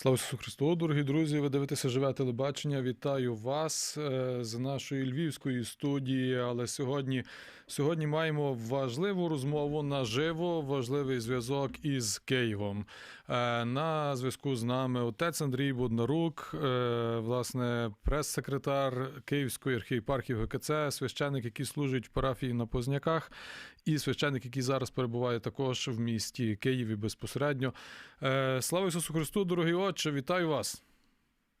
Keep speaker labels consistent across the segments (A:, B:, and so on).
A: Слава Ісусу Христу, дорогі друзі! Ви дивитеся живе телебачення. Вітаю вас е, з нашої львівської студії. Але сьогодні, сьогодні маємо важливу розмову наживо, важливий зв'язок із Києвом. Е, На зв'язку з нами отець Андрій Боднарук, е, власне, прес-секретар Київської архієпархії ГКЦ, священник, який служить в парафії на Позняках, і священник, який зараз перебуває також в місті Києві безпосередньо. Е, Слава Ісусу Христу, дорогий отче, вітаю вас.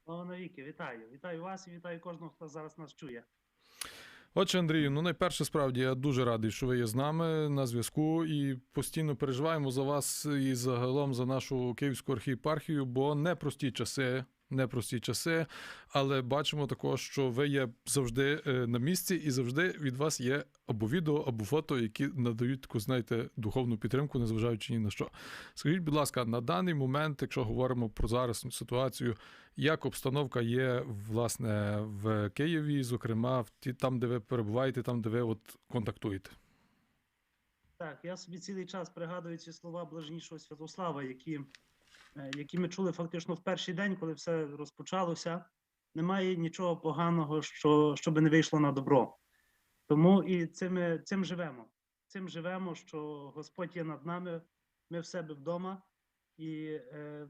B: Слава навіки, вітаю. Вітаю вас і вітаю кожного, хто зараз нас чує.
A: Отче Андрію, ну найперше, справді, я дуже радий, що ви є з нами на зв'язку і постійно переживаємо за вас і загалом за нашу київську архієпархію, бо непрості часи. Непрості часи, але бачимо також, що ви є завжди е, на місці, і завжди від вас є або відео, або фото, які надають таку, знаєте, духовну підтримку, незважаючи ні на що. Скажіть, будь ласка, на даний момент, якщо говоримо про зараз ситуацію, як обстановка є власне в Києві, зокрема, в ті там, де ви перебуваєте, там, де ви от контактуєте?
B: Так, я собі цілий час пригадую ці слова блажнішого Святослава, які, які ми чули фактично в перший день, коли все розпочалося. Немає нічого поганого, що, що не вийшло на добро. Тому і цим, цим живемо. Цим живемо, що Господь є над нами, ми в себе вдома. І е,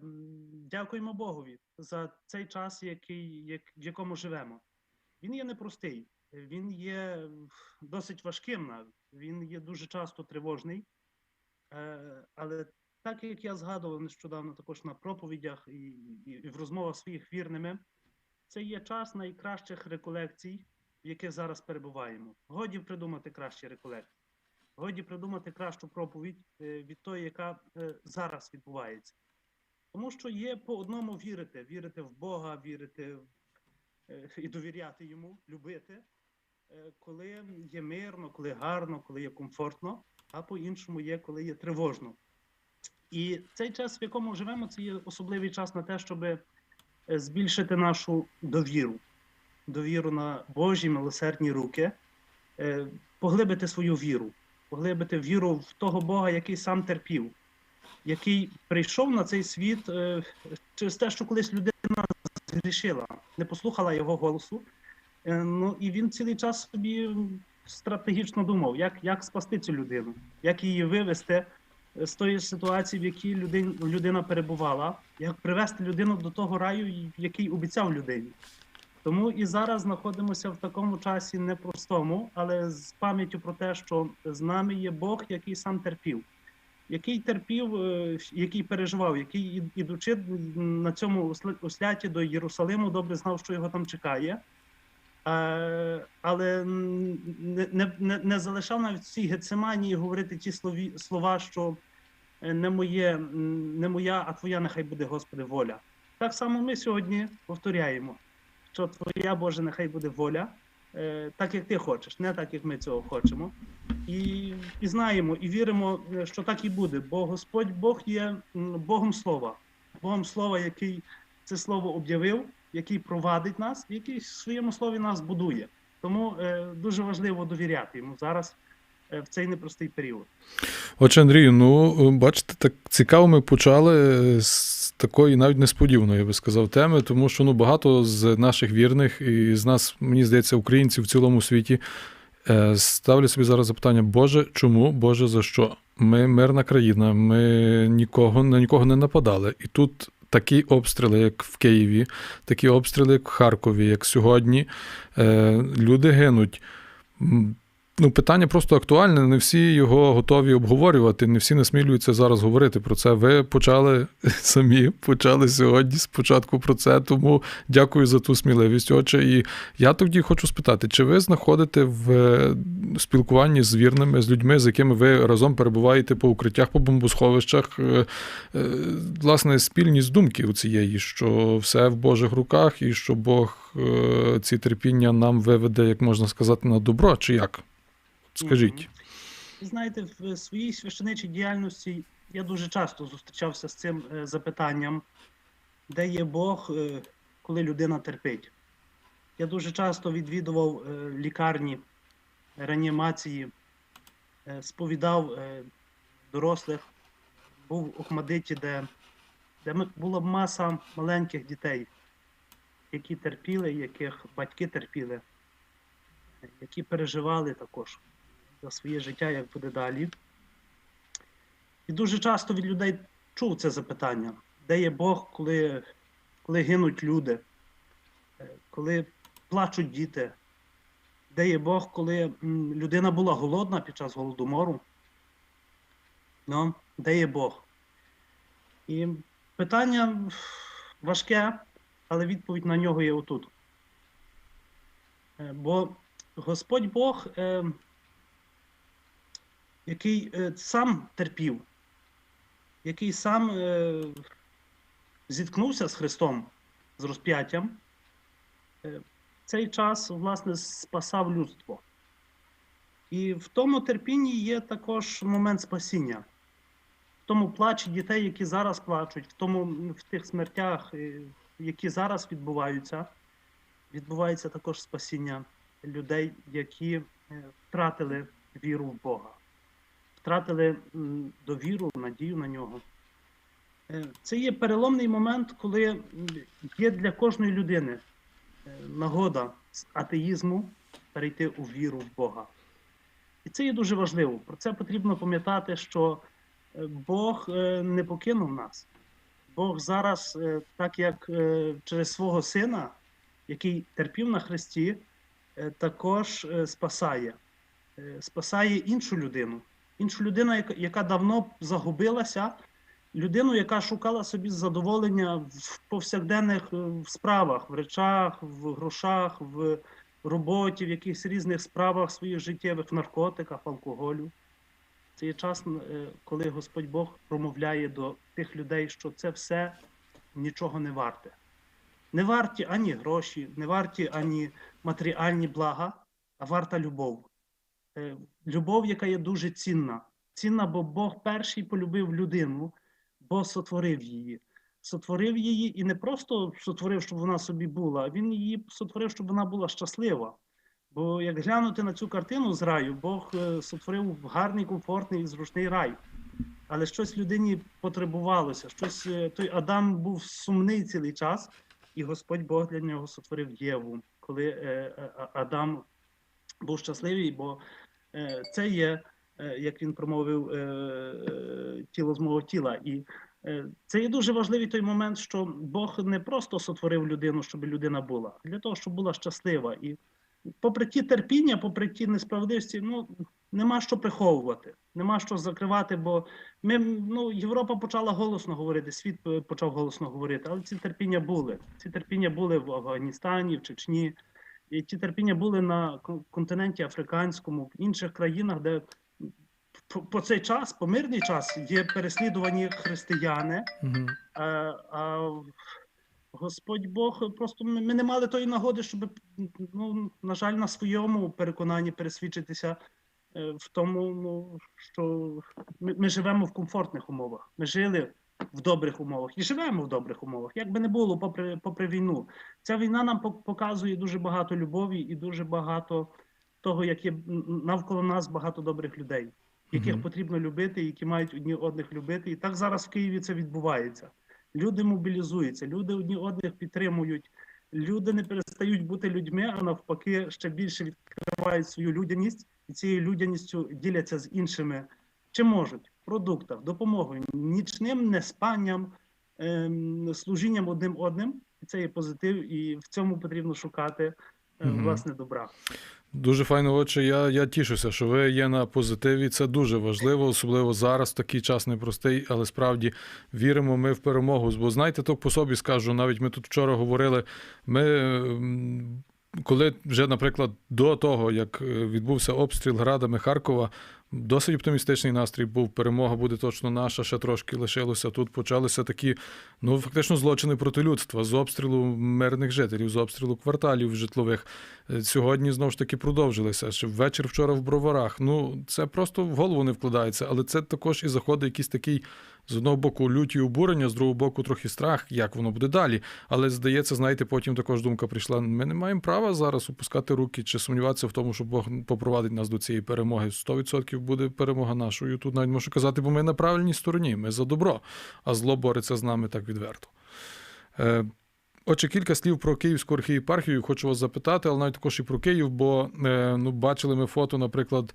B: дякуємо Богові за цей час, який, як, в якому живемо. Він є непростий, він є досить важким. Він є дуже часто тривожний. Е, але так як я згадував нещодавно також на проповідях і, і, і в розмовах своїх вірними, це є час найкращих реколекцій, в яких зараз перебуваємо. Годі придумати кращі реколекції. Годі придумати кращу проповідь е, від тої, яка е, зараз відбувається. Тому що є по одному вірити, вірити в Бога, вірити е, і довіряти йому, любити, коли є мирно, коли гарно, коли є комфортно, а по-іншому є, коли є тривожно. І цей час, в якому живемо, це є особливий час на те, щоб е, збільшити нашу довіру, довіру на Божі милосердні руки, е, поглибити свою віру, поглибити віру в того Бога, який сам терпів, який прийшов на цей світ е, через те, що колись людина згрішила, не послухала його голосу. Ну і він цілий час собі стратегічно думав, як, як спасти цю людину, як її вивести з тої ситуації, в якій людин, людина перебувала, як привести людину до того раю, який обіцяв людині. Тому і зараз знаходимося в такому часі непростому, але з пам'яттю про те, що з нами є Бог, який сам терпів, який терпів, е, який переживав, який ідучи на цьому осля- осляті до Єрусалиму, добре знав, що його там чекає. Е, Але не, не, не, залишав навіть цій гецеманії говорити ті слові, слова, що не моє, не моя, а твоя нехай буде, Господи, воля. Так само ми сьогодні повторяємо, що твоя Боже, нехай буде воля, е, так як ти хочеш, не так, як ми цього хочемо. І, і знаємо, і віримо, е, що так і буде, бо Господь Бог є Богом Слова, Богом Слова, який це слово об'явив, який провадить нас, який в своєму слові нас будує. Тому е, дуже важливо довіряти йому зараз е, в цей непростий період.
A: Отже, Андрію, ну бачите, так цікаво, ми почали з такої навіть несподіваної, я би сказав, теми, тому що ну багато з наших вірних і з нас, мені здається, українців в цілому світі е, ставлять собі зараз запитання: Боже, чому? Боже, за що? Ми мирна країна, ми нікого на нікого не нападали. І тут такі обстріли, як в Києві, такі обстріли, як в Харкові, як сьогодні, е, люди гинуть. Ну, питання просто актуальне. Не всі його готові обговорювати, не всі насмілюються зараз говорити про це. Ви почали самі, почали сьогодні спочатку про це. Тому дякую за ту сміливість. Отже, і я тоді хочу спитати, чи ви знаходите в е, спілкуванні з вірними, з людьми, з якими ви разом перебуваєте по укриттях, по бомбосховищах, е, е, власне, спільність думки у цієї, що все в Божих руках, і що Бог ці терпіння нам виведе, як можна сказати, на добро, чи як? Скажіть.
B: Знаєте, в своїй священичій діяльності я дуже часто зустрічався з цим е, запитанням, де є Бог, е, коли людина терпить. Я дуже часто відвідував е, лікарні, реанімації, сповідав дорослих, був у Охмадиті, де, де була маса маленьких дітей, які терпіли, яких батьки терпіли, які переживали також за своє життя, як буде далі. І дуже часто від людей чув це запитання: де є Бог, коли, коли гинуть люди, Е, коли плачуть діти, де є Бог, коли людина була голодна під час голодомору? Ну, де є Бог? І питання важке, але відповідь на нього є отут. Е, Бо Господь Бог, е, який е, сам терпів, який сам е, зіткнувся з Христом, з розп'яттям, е, цей час, власне, спасав людство. І в тому терпінні є також момент спасіння. В тому плачі дітей, які зараз плачуть, в тому в тих смертях, які зараз відбуваються, відбувається також спасіння людей, які втратили віру в Бога, втратили довіру, надію на нього. Е, Це є переломний момент, коли є для кожної людини е, нагода з атеїзму перейти у віру в Бога. І це є дуже важливо. Про це потрібно пам'ятати, що е, Бог не покинув нас. Бог зараз, так як через свого сина, який терпів на Христі, також спасає. Спасає іншу людину. Іншу людину, яка- давно загубилася, людину, яка шукала собі задоволення в повсякденних е, справах, в речах, в грошах, в роботі, в якихось різних справах своїх життєвих, в наркотиках, алкоголю. Це є час, е, коли Господь Бог промовляє до тих людей, що це все нічого не варте. Не варті ані гроші, не варті ані матеріальні блага, а варта любов. Е, Любов, яка є дуже цінна. Цінна, бо Бог перший полюбив людину, бо сотворив її. Сотворив її і не просто сотворив, щоб вона собі була, а він її сотворив, щоб вона була щаслива. Бо як глянути на цю картину з раю, Бог е, сотворив гарний, комфортний і зручний рай. Але щось людині потребувалося, щось е, той Адам був сумний цілий час, і Господь Бог для нього сотворив Єву, коли Адам був щасливий, бо це є, е, як він промовив, е, е, тіло з мого тіла. І е, це є дуже важливий той момент, що Бог не просто сотворив людину, щоб людина була, а для того, щоб була щаслива. І попри ті терпіння, попри ті несправедливості, ну нема що приховувати, нема що закривати, бо ми ну Європа почала голосно говорити, світ е, почав голосно говорити, але ці терпіння були. Ці терпіння були в Афганістані, в Чечні. І ті терпіння були на континенті африканському, в інших країнах, де по, цей час, по мирний час, є переслідувані християни,
A: Угу.
B: а, а Господь Бог просто ми, ми не мали тої нагоди, щоб, ну, на жаль, на своєму переконанні пересвідчитися е, в тому, ну, що ми, ми живемо в комфортних умовах. Ми жили в добрих умовах і живемо в добрих умовах. Як би не було, попри, попри війну. Ця війна нам показує дуже багато любові і дуже багато того, як є навколо нас багато добрих людей, яких
A: Мгм.
B: потрібно любити, які мають одні одних любити. І так зараз в Києві це відбувається. Люди мобілізуються, люди одні одних підтримують. Люди не перестають бути людьми, а навпаки, ще більше відкривають свою людяність і цією людяністю діляться з іншими. Чи можуть продуктах, допомогою, нічним неспанням, ем, служінням одним одним. І це є позитив, і в цьому потрібно шукати е,
A: Мгм.
B: власне добра.
A: Дуже файно, отче. Я, я тішуся, що ви є на позитиві. Це дуже важливо, особливо зараз. Такий час непростий, але справді віримо ми в перемогу. Бо знаєте, то по собі скажу. Навіть ми тут вчора говорили. Ми м, коли вже, наприклад, до того, як е, відбувся обстріл градами Харкова, досить оптимістичний настрій був. Перемога буде точно наша, ще трошки лишилося. Тут почалися такі, ну фактично, злочини проти людства з обстрілу мирних жителів, з обстрілу кварталів житлових. Е, Сьогодні знову ж таки продовжилися. Ще вечір вчора в броварах. Ну це просто в голову не вкладається, але це також і заходить якийсь такий з одного боку люті обурення, з другого боку, трохи страх, як воно буде далі. Але здається, знаєте, потім також думка прийшла: ми не маємо права зараз опускати руки чи сумніватися в тому, що Бог попровадить нас до цієї перемоги. 100% буде перемога нашою. Тут навіть можу казати, бо ми на правильній стороні, ми за добро, а зло бореться з нами так відверто. Е, Отже, кілька слів про Київську архієпархію хочу вас запитати, але навіть також і про Київ, бо е, ну, бачили ми фото, наприклад,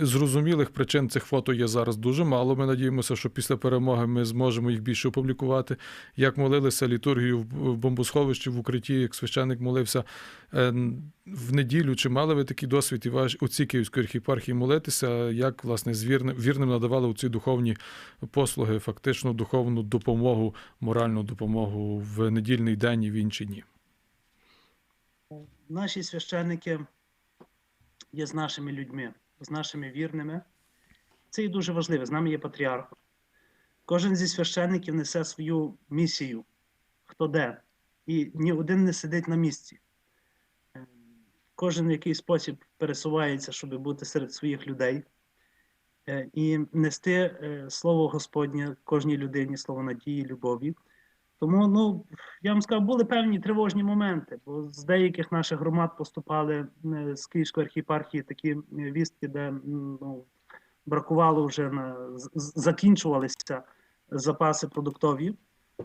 A: зрозумілих причин цих фото є зараз дуже мало. Ми надіємося, що після перемоги ми зможемо їх більше опублікувати. Як молилися літургію в бомбосховищі в укритті, як священник молився е, в неділю. Чи мали ви такий досвід і ваш у цій Київської архієпархії молитися? Як власне з вірним, вірним надавали у ці духовні послуги, фактично духовну допомогу, моральну допомогу в недільний день і в інші дні?
B: Наші священники є з нашими людьми, з нашими вірними. Це і дуже важливо. З нами є патріарх. Кожен зі священників несе свою місію, хто де. І ні один не сидить на місці. Е, Кожен в якийсь спосіб пересувається, щоб бути серед своїх людей е, і нести е, слово Господнє кожній людині, слово надії, любові. Тому, ну, я вам скажу, були певні тривожні моменти, бо з деяких наших громад поступали е, з Київської архієпархії такі е, вістки, де ну, бракувало вже на закінчувалися запаси продуктові.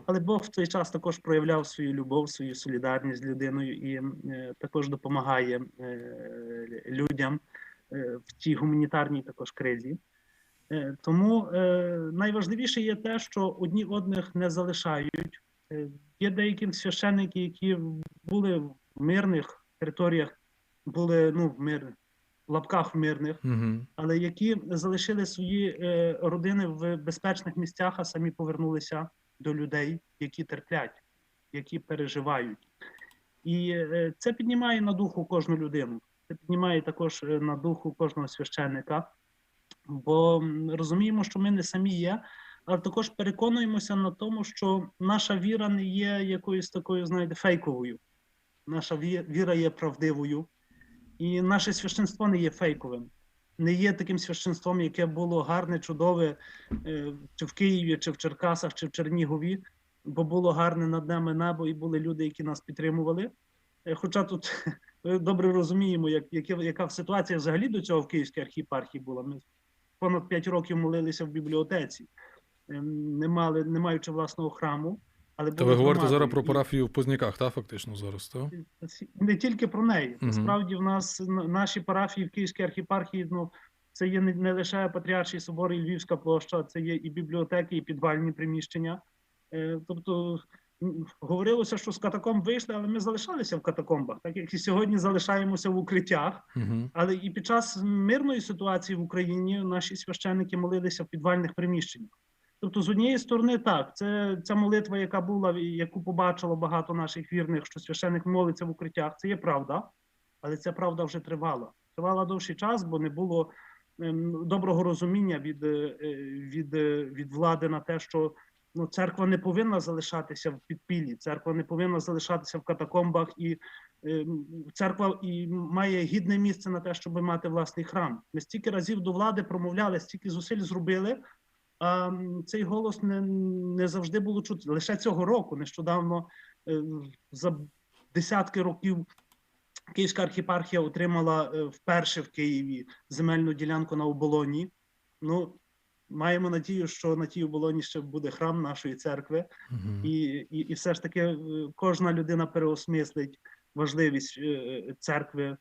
B: Але Бог в той час також проявляв свою любов, свою солідарність з людиною і е, також допомагає людям в тій гуманітарній також кризі. Тому найважливіше є те, що одні одних не залишають. Е, Є деякі священники, які були в мирних територіях, були ну, в мир, в лапках мирних,
A: Угу.
B: але які залишили свої е, родини в безпечних місцях, а самі повернулися до людей, які терплять, які переживають. І е, це піднімає на духу кожну людину. Це піднімає також е, на духу кожного священника, бо розуміємо, що ми не самі є, але також переконуємося на тому, що наша віра не є якоюсь такою, знаєте, фейковою. Наша віра є правдивою, і наше священство не є фейковим. Не є таким священством, яке було гарне, чудове е, чи в Києві, чи в Черкасах, чи в Чернігові, бо було гарне над нами небо, і були люди, які нас підтримували. Е, Хоча тут ми добре розуміємо, як, яка ситуація взагалі до цього в Київській архієпархії була. Ми понад 5 років молилися в бібліотеці, не, мали, не маючи власного храму. Але
A: Та ви говорите
B: громадою.
A: зараз про парафію в Позняках, так, фактично зараз, так?
B: не тільки про неї.
A: Мгм.
B: Насправді, в нас наші парафії в Київській архієпархії, ну це є не, не лише Патріарший собор і Львівська площа, це є і бібліотеки, і підвальні приміщення. Е, тобто говорилося, що з катакомб вийшли, але ми залишалися в катакомбах, так як і сьогодні залишаємося в укриттях.
A: Угу.
B: Але і під час мирної ситуації в Україні наші священники молилися в підвальних приміщеннях. Тобто, з однієї сторони, так, це ця молитва, яка була, яку побачило багато наших вірних, що священик молиться в укриттях, це є правда, але ця правда вже тривала. Тривала довший час, бо не було ем, доброго розуміння від, е, від, е, від влади на те, що ну, церква не повинна залишатися в підпіллі, церква не повинна залишатися в катакомбах, і е, церква і має гідне місце на те, щоб мати власний храм. Ми стільки разів до влади промовляли, стільки зусиль зробили. А цей голос не, не завжди було чути. Лише цього року, нещодавно, е, за десятки років, Київська архіпархія отримала е, вперше в Києві земельну ділянку на оболоні. Ну, маємо надію, що на тій оболоні ще буде храм нашої церкви,
A: Угу.
B: і, і, і все ж таки е, кожна людина переосмислить важливість церкви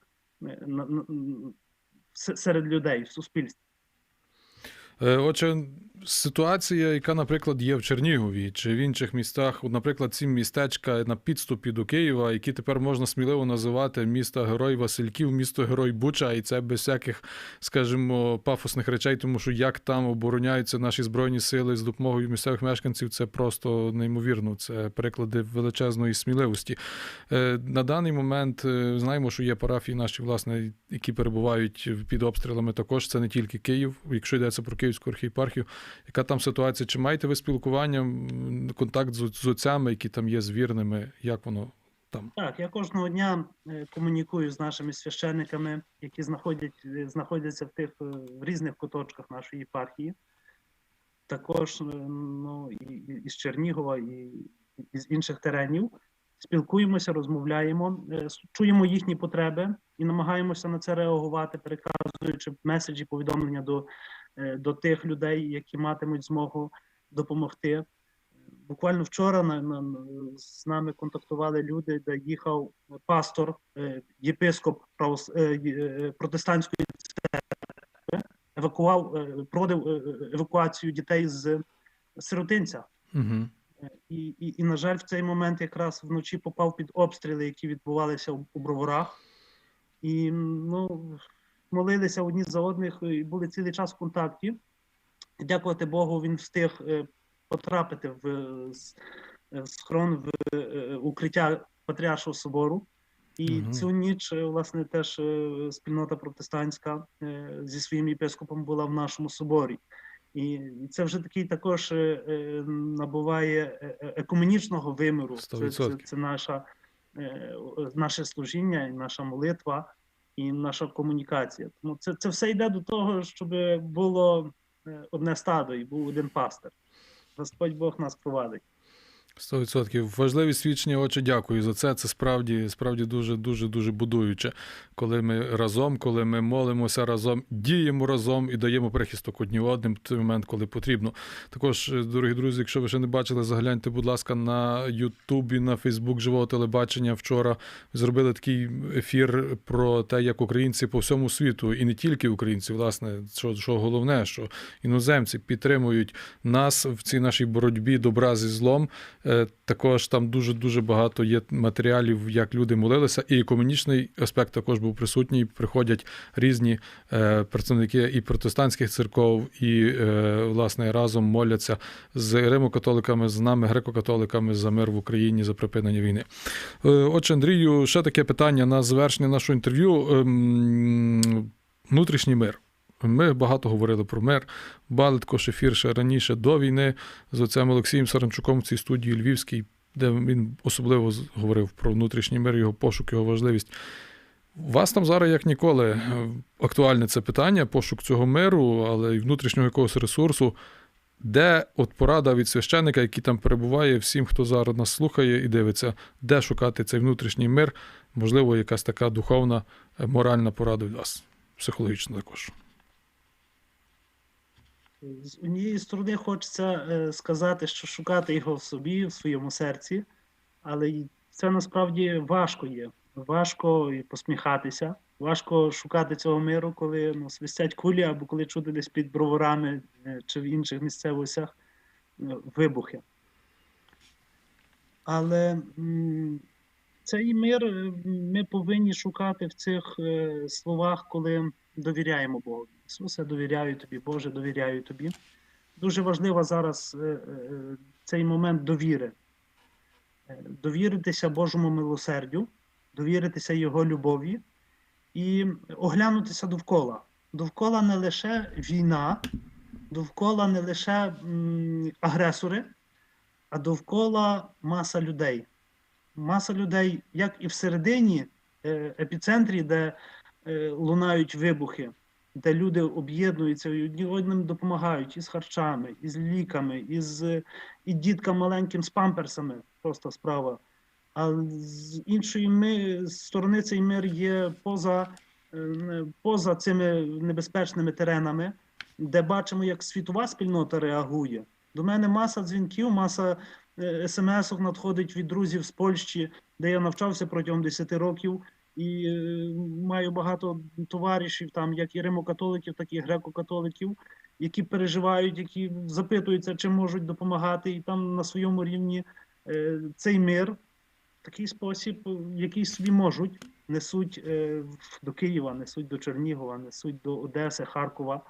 B: серед людей в суспільстві.
A: Отже, ситуація, яка, наприклад, є в Чернігові чи в інших містах, наприклад, ці містечка на підступі до Києва, які тепер можна сміливо називати міста Герой Васильків, місто Герой Буча, і це без всяких, скажімо, пафосних речей, тому що як там обороняються наші збройні сили з допомогою місцевих мешканців, це просто неймовірно. Це приклади величезної сміливості. Е, На даний момент е, знаємо, що є парафії наші, власне, які перебувають під обстрілами. Також це не тільки Київ, якщо йдеться про Київську архієпархію. Яка там ситуація? Чи маєте ви спілкування, контакт з, отцями, які там є з вірними? Як воно там?
B: Так, я кожного дня е, комунікую з нашими священниками, які знаходять, е, знаходяться в тих е, в різних куточках нашої єпархії. також ну, і, Чернігова, і, і з інших теренів. Спілкуємося, розмовляємо, чуємо їхні потреби і намагаємося на це реагувати, переказуючи меседжі, повідомлення до, до тих людей, які матимуть змогу допомогти. Буквально вчора на, на, з нами контактували люди, де їхав пастор, е, єпископ правос, е, е, протестантської церкви, евакував, е, проводив е, евакуацію дітей з сиротинця.
A: Угу.
B: Е, І, і, і, на жаль, в цей момент якраз вночі попав під обстріли, які відбувалися у, у броварах. І ну, молилися одні за одних, і були цілий час в контакті. І дякувати Богу, він встиг е, потрапити в е, е, схрон в укриття Патріаршого собору. І
A: Мгм.
B: цю ніч, власне, теж спільнота протестантська зі своїм єпископом була в нашому соборі. І це вже такий також набуває екуменічного виміру.
A: Сто
B: Це, це, це наша, наше служіння, і наша молитва, і наша комунікація. Тому це, це все йде до того, щоб було е, одне стадо і був один пастир. Господь Бог нас провадить.
A: 100%. Важливі свідчення, отче, дякую за це. Це справді, справді дуже, дуже, дуже будуюче. Коли ми разом, коли ми молимося разом, діємо разом і даємо прихисток одні одним в той момент, коли потрібно. Також, е, дорогі друзі, якщо ви ще не бачили, загляньте, будь ласка, на Ютубі, на Фейсбук живого телебачення. Вчора зробили такий ефір про те, як українці по всьому світу, і не тільки українці, власне, що, що головне, що іноземці підтримують нас в цій нашій боротьбі добра зі злом. Е, Також там дуже дуже багато є матеріалів, як люди молилися, і екомунічний аспект також був присутній. Приходять різні е, представники і протестантських церков, і е, власне разом моляться з римокатоликами, з нами, греко-католиками за мир в Україні, за припинення війни. Отже, Андрію, ще таке питання на завершення нашого інтерв'ю. Ем, Внутрішній мир. Ми багато говорили про мир. Бали також ефір ще раніше до війни з отцем Олексієм Саранчуком в цій студії Львівській, де він особливо говорив про внутрішній мир, його пошук, його важливість. У вас там зараз, як ніколи, е, актуальне це питання, пошук цього миру, але й внутрішнього якогось ресурсу. Де от порада від священника, який там перебуває, всім, хто зараз нас слухає і дивиться, де шукати цей внутрішній мир, можливо, якась така духовна, е, моральна порада від вас, психологічна також.
B: З однієї сторони хочеться е, сказати, що шукати його в собі, в своєму серці, але це насправді важко є. Важко посміхатися, важко шукати цього миру, коли ну, свистять кулі або коли чути десь під броварами е, чи в інших місцевостях е, вибухи. Але цей мир ми повинні шукати в цих словах, коли довіряємо Богу. Ісусе, довіряю тобі, Боже, довіряю тобі. Дуже важливо зараз е, е, цей момент довіри. Е, Довіритися Божому милосердю, довіритися Його любові і оглянутися довкола. Довкола не лише війна, довкола не лише агресори, а довкола маса людей. Маса людей, як і всередині епіцентрі, де лунають вибухи, де люди об'єднуються і одні одним допомагають із харчами, із ліками, із е, і діткам маленьким з памперсами. Просто справа. А з іншої ми, сторони цей мир є поза, е, поза цими небезпечними теренами, де бачимо, як світова спільнота реагує. До мене маса дзвінків, маса е, смс-ок надходить від друзів з Польщі, де я навчався протягом 10 років, і е, маю багато товаришів, там як і римокатоликів, так і греко-католиків, які переживають, які запитуються, чи можуть допомагати, і там на своєму рівні е, цей мир в такий спосіб, який собі можуть, несуть е, до Києва, несуть до Чернігова, несуть до Одеси, Харкова.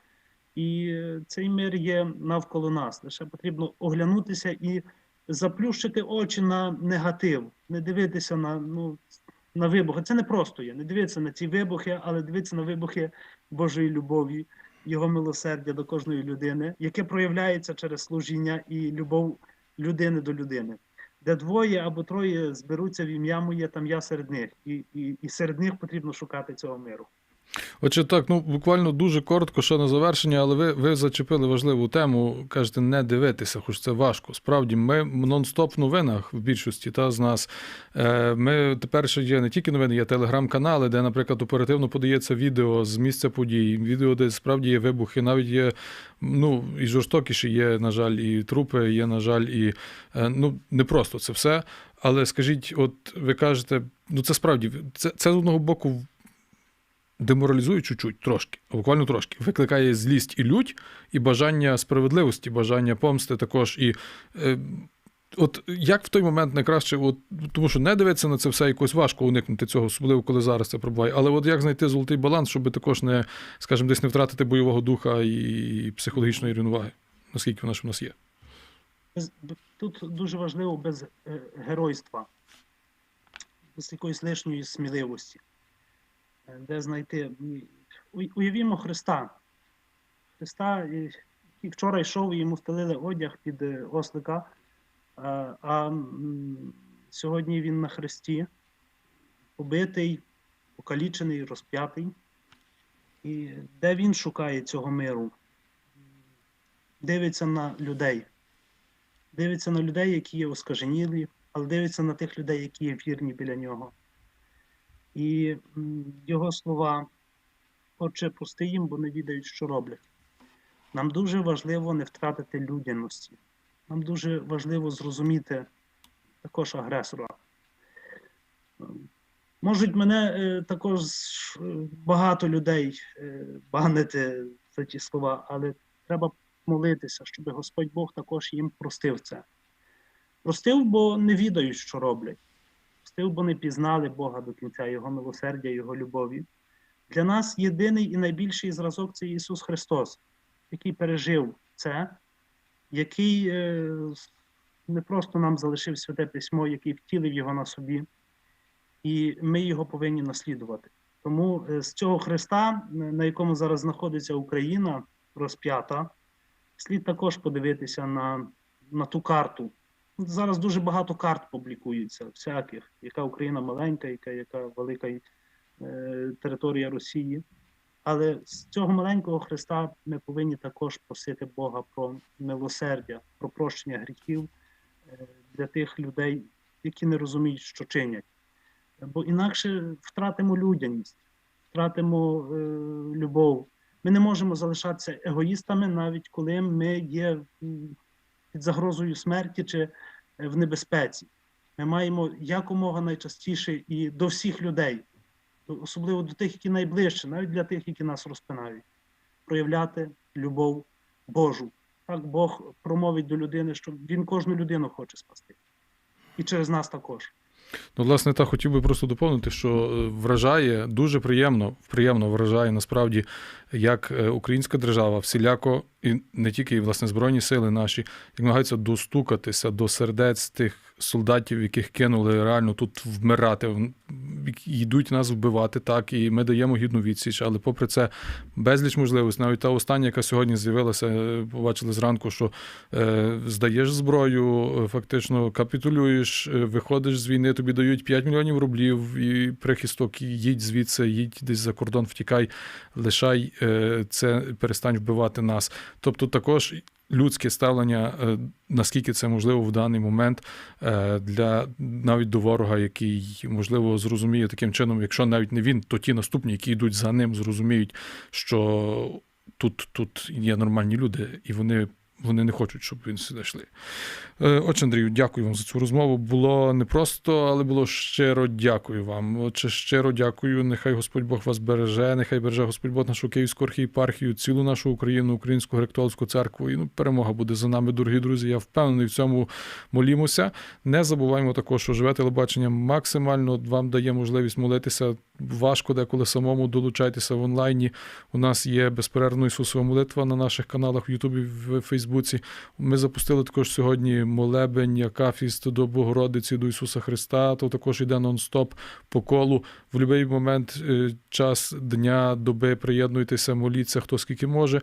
B: І цей мир є навколо нас. Лише потрібно оглянутися і заплющити очі на негатив, не дивитися на, ну, на вибухи. Це не просто є. Не дивитися на ці вибухи, але дивитися на вибухи Божої любові, Його милосердя до кожної людини, яке проявляється через служіння і любов людини до людини. Де двоє або троє зберуться в ім'я моє, там я серед них. І, і, і серед них потрібно шукати цього миру.
A: Отже, так, ну буквально дуже коротко, ще на завершення, але ви, ви зачепили важливу тему. Кажете, не дивитися, хоч це важко. Справді, ми нон-стоп в новинах в більшості та з нас. Е, Ми тепер ще є не тільки новини, є телеграм-канали, де, наприклад, оперативно подається відео з місця подій, відео, де справді є вибухи, навіть є ну і жорстокіші є, на жаль, і трупи, є, на жаль, і е, ну не просто це все. Але скажіть, от ви кажете, ну це справді це, це з одного боку деморалізує чуть-чуть, трошки, буквально трошки. Викликає злість і лють, і бажання справедливості, бажання помсти також. І е, от як в той момент найкраще, от, тому що не дивитися на це все якось важко уникнути цього, особливо коли зараз це пробуває. Але от як знайти золотий баланс, щоб також не, скажімо, десь не втратити бойового духа і психологічної рівноваги, наскільки вона ж в нас є.
B: Тут дуже важливо без е, геройства, без якоїсь лишньої сміливості. Е, Де знайти. Уявімо Христа. Христа, е, який вчора йшов, і йому стелили одяг під е, ослика, а, а сьогодні він на хресті, побитий, покалічений, розп'ятий. І де він шукає цього миру? Дивиться на людей дивиться на людей, які є оскаженілі, але дивиться на тих людей, які є вірні біля нього. І його слова, Отче, прости їм, бо не відають, що роблять. Нам дуже важливо не втратити людяності. Нам дуже важливо зрозуміти також агресора. Можуть мене е, також е, багато людей е, банити за ті слова, але треба молитися, щоб Господь Бог також їм простив це. Простив, бо не відають, що роблять. Простив, бо не пізнали Бога до кінця, Його милосердя, Його любові. Для нас єдиний і найбільший зразок це Ісус Христос, який пережив це, який е, не просто нам залишив святе письмо, який втілив його на собі, і ми його повинні наслідувати. Тому е, з цього Христа, на якому зараз знаходиться Україна, розп'ята, слід також подивитися на, на ту карту. Зараз дуже багато карт публікується, всяких, яка Україна маленька, яка, яка велика е, територія Росії. Але з цього маленького Христа ми повинні також просити Бога про милосердя, про прощення гріхів е, для тих людей, які не розуміють, що чинять. Бо інакше втратимо людяність, втратимо е, любов. Ми не можемо залишатися егоїстами, навіть коли ми є під загрозою смерті чи е, в небезпеці. Ми маємо якомога найчастіше і до всіх людей, особливо до тих, які найближче, навіть для тих, які нас розпинають, проявляти любов Божу. Так Бог промовить до людини, що Він кожну людину хоче спасти. І через нас також.
A: Ну, власне, так хотів би просто доповнити, що е, вражає дуже приємно, приємно вражає насправді, як е, українська держава всіляко, і не тільки власне збройні сили наші, як намагаються достукатися до сердець тих солдатів, яких кинули реально тут вмирати, йдуть нас вбивати, так, і ми даємо гідну відсіч. Але попри це безліч можливостей. Навіть та остання, яка сьогодні з'явилася, е, побачили зранку, що е, здаєш зброю, е, фактично капітулюєш, виходиш з війни, тобі дають 5 мільйонів рублів і прихисток, їдь звідси, їдь десь за кордон, втікай, лишай це, перестань вбивати нас. Тобто також. Людське ставлення, е, наскільки це можливо в даний момент е, для навіть до ворога, який можливо зрозуміє таким чином, якщо навіть не він, то ті наступні, які йдуть за ним, зрозуміють, що тут, тут є нормальні люди, і вони, вони не хочуть, щоб він сюди йшли. Е, Отже, Андрію, дякую вам за цю розмову. Було непросто, але було щиро дякую вам. Отже, щиро дякую. Нехай Господь Бог вас береже, нехай береже Господь Бог нашу Київську архієпархію, цілу нашу Україну, Українську греко-католицьку церкву. І ну, перемога буде за нами, дорогі друзі. Я впевнений в цьому молімося. Не забуваємо також, що живе телебачення максимально вам дає можливість молитися. Важко деколи самому долучайтеся в онлайні. У нас є безперервно Ісусова молитва на наших каналах в Ютубі, в Фейсбуці. Ми запустили також сьогодні молебень, акафіст до Богородиці, до Ісуса Христа. То також йде нон-стоп по колу. В будь-який момент, е, час дня, доби приєднуйтеся, моліться, хто скільки може.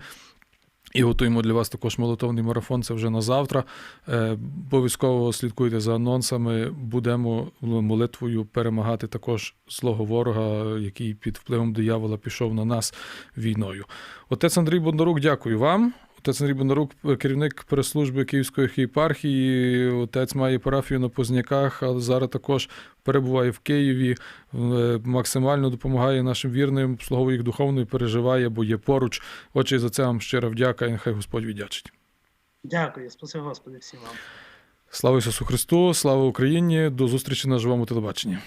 A: І готуємо для вас також молитовний марафон. Це вже на завтра. Е, Обов'язково слідкуйте за анонсами. Будемо молитвою перемагати також злого ворога, який під впливом диявола пішов на нас війною. Отець Андрій Бондарук, дякую вам. Отець Андрій Бондарук, керівник прес-служби Київської єпархії. Отець має парафію на Позняках, але зараз також перебуває в Києві, е, максимально допомагає нашим вірним, обслуговує їх духовно і переживає, бо є поруч. Отже, за це вам щира вдяка, і нехай Господь віддячить.
B: Дякую, спаси Господи всім вам.
A: Слава Ісусу Христу, слава Україні! До зустрічі на живому телебаченні.